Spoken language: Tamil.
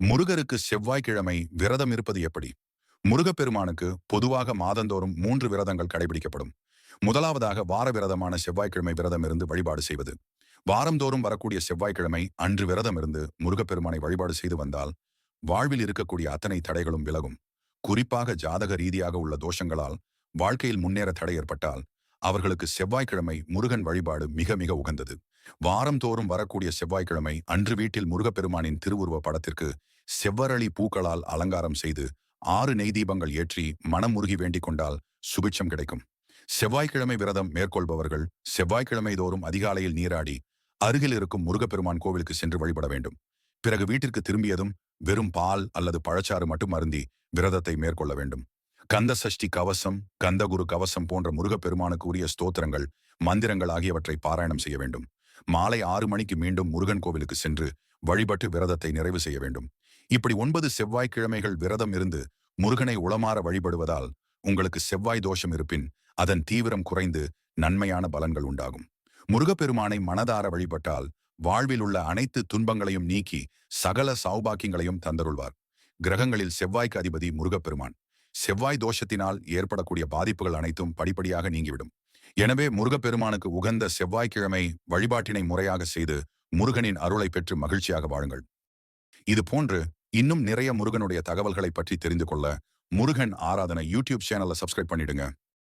முருகருக்கு செவ்வாய்க்கிழமை விரதம் இருப்பது எப்படி? முருகப்பெருமானுக்கு பொதுவாக மாதந்தோறும் மூன்று விரதங்கள் கடைபிடிக்கப்படும். முதலாவதாக வார விரதமான செவ்வாய்க்கிழமை விரதம் இருந்து வழிபாடு செய்வது. வாரந்தோறும் வரக்கூடிய செவ்வாய்க்கிழமை அன்று விரதம் இருந்து முருகப்பெருமானை வழிபாடு செய்து வந்தால் வாழ்வில் இருக்கக்கூடிய அத்தனை தடைகளும் விலகும். குறிப்பாக ஜாதக ரீதியாக உள்ள தோஷங்களால் வாழ்க்கையில் முன்னேற தடை ஏற்பட்டால் அவர்களுக்கு செவ்வாய்க்கிழமை முருகன் வழிபாடு மிக மிக உகந்தது. வாரந்தோறும் வரக்கூடிய செவ்வாய்க்கிழமை அன்று வீட்டில் முருகப்பெருமானின் திருவுருவ படத்திற்கு செவ்வரளி பூக்களால் அலங்காரம் செய்து ஆறு நெய் தீபங்கள் ஏற்றி மனம் முருகி வேண்டிக் கொண்டால் சுபிட்சம் கிடைக்கும். செவ்வாய்க்கிழமை விரதம் மேற்கொள்பவர்கள் செவ்வாய்க்கிழமை தோறும் அதிகாலையில் நீராடி அருகில் இருக்கும் முருகப்பெருமான் கோவிலுக்கு சென்று வழிபட வேண்டும். பிறகு வீட்டிற்கு திரும்பியதும் வெறும் பால் அல்லது பழச்சாறு மட்டும் அருந்தி விரதத்தை மேற்கொள்ள வேண்டும். கந்த சஷ்டி கவசம் கந்தகுரு கவசம் போன்ற முருகப்பெருமானுக்கு உரிய ஸ்தோத்திரங்கள் மந்திரங்கள் ஆகியவற்றை பாராயணம் செய்ய வேண்டும். மாலை ஆறு மணிக்கு மீண்டும் முருகன் கோவிலுக்கு சென்று வழிபட்டு விரதத்தை நிறைவு செய்ய வேண்டும். இப்படி ஒன்பது செவ்வாய்க்கிழமைகள் விரதம் இருந்து முருகனை உளமாற வழிபடுவதால் உங்களுக்கு செவ்வாய் தோஷம் இருப்பின் அதன் தீவிரம் குறைந்து நன்மையான பலன்கள் உண்டாகும். முருகப்பெருமானை மனதார வழிபட்டால் வாழ்வில் உள்ள அனைத்து துன்பங்களையும் நீக்கி சகல சௌபாக்கியங்களையும் தந்தருள்வார். கிரகங்களில் செவ்வாய்க்கு அதிபதி முருகப்பெருமான். செவ்வாய் தோஷத்தினால் ஏற்படக்கூடிய பாதிப்புகள் அனைத்தும் படிப்படியாக நீங்கிவிடும். எனவே முருகப்பெருமானுக்கு உகந்த செவ்வாய்க்கிழமை வழிபாட்டினை முறையாக செய்து முருகனின் அருளை பெற்று மகிழ்ச்சியாக வாழுங்கள். இது போன்று இன்னும் நிறைய முருகனுடைய தகவல்களை பற்றி தெரிந்து கொள்ள முருகன் ஆராதனை யூடியூப் சேனலை சப்ஸ்கிரைப் பண்ணிடுங்க.